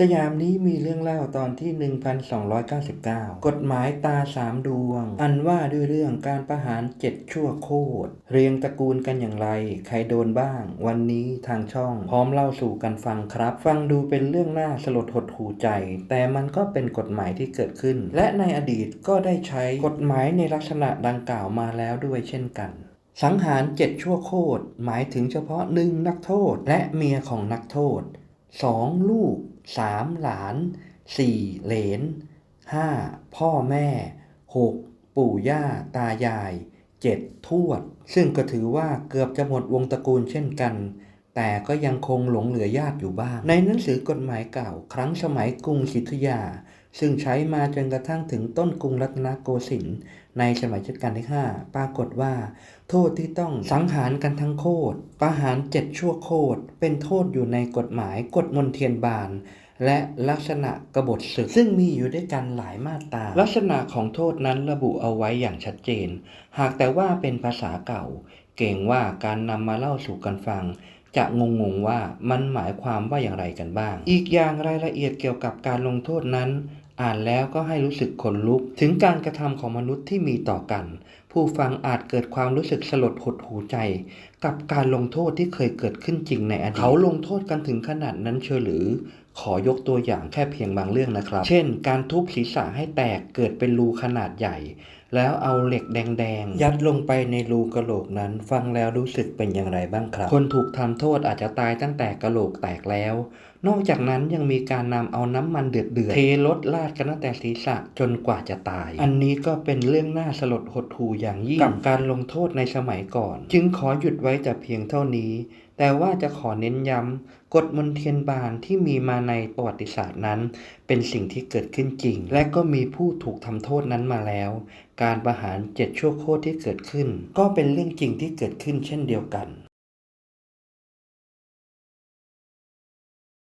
สยามนี้มีเรื่องเล่าตอนที่ 1299 กฎหมายตาสามดวง อันว่าด้วยเรื่องการประหารเจ็ดชั่วโคตร เรียงตระกูลกันอย่างไร ใครโดนบ้าง วันนี้ทางช่อง พร้อมเล่าสู่กันฟังครับ ฟังดูเป็นเรื่องน่าสลดหดหูใจ แต่มันก็เป็นกฎหมายที่เกิดขึ้น และในอดีตก็ได้ใช้กฎหมายในลักษณะดังกล่าวมาแล้วด้วยเช่นกันสังหารเจ็ดชั่วโคตรหมายถึงเฉพาะหนึ่งนักโทษและเมียของนักโทษ สองลูกสามหลานสี่เหลนห้าพ่อแม่หกปู่ย่าตายายเจ็ดทวด ซึ่งก็ถือว่าเกือบจะหมดวงตระกูลเช่นกัน แต่ก็ยังคงหลงเหลือญาติอยู่บ้าง ในหนังสือกฎหมายเก่า ครั้งสมัยกรุงศรีอยุธยา ซึ่งใช้มาจนกระทั่งถึงต้นกรุงรัตนโกสินทร์ในสมัยรัชกาลที่ 5 ปรากฏว่า โทษที่ต้องสังหารกันทั้งโคตรประหารเจ็ดชั่วโคตรเป็นโทษอยู่ในกฎหมายกฎมนเทียนบาน และลักษณะกบฏศึก ซึ่งมีอยู่ด้วยกันหลายมาตรา ลักษณะของโทษนั้นระบุเอาไว้อย่างชัดเจน หากแต่ว่าเป็นภาษาเก่า เก่งว่าการนำมาเล่าสู่กันฟัง จะงงๆว่ามันหมายความว่าอย่างไรกันบ้าง อีกอย่างรายละเอียดเกี่ยวกับการลงโทษนั้น อ่านแล้วก็ให้รู้สึกขนลุก ถึงการกระทำของมนุษย์ที่มีต่อกัน ผู้ฟังอาจเกิดความรู้สึกสลดหดหูใจ กับการลงโทษที่เคยเกิดขึ้นจริงในอดีตเขาลงโทษกันถึงขนาดนั้นเชียวหรือขอยกตัวอย่างแค่เพียงบางเรื่องนะครับ เช่น การทุบศีรษะให้แตกเกิดเป็นรูขนาดใหญ่ แล้วเอาเหล็กแดงๆ ยัดลงไปในรูกระโหลกนั้น ฟังแล้วรู้สึกเป็นอย่างไรบ้างครับ คนถูกทำโทษอาจจะตายตั้งแต่กระโหลกแตกแล้ว นอกจากนั้นยังมีการนำเอาน้ำมันเดือดเดือดเทรถลาดกันตั้งแต่ศีรษะจนกว่าจะตาย อันนี้ก็เป็นเรื่องน่าสลดหดหูอย่างยิ่งกับการลงโทษในสมัยก่อน จึงขอหยุดไว้แต่เพียงเท่านี้ แต่ว่าจะขอเน้นย้ำกฎมนเทียนบานที่มีมาในประวัติศาสตร์นั้น เป็นสิ่งที่เกิดขึ้นจริง และก็มีผู้ถูกทำโทษนั้นมาแล้ว การประหารเจ็ดชั่วโคตรที่เกิดขึ้น ก็เป็นเรื่องจริงที่เกิดขึ้นเช่นเดียวกัน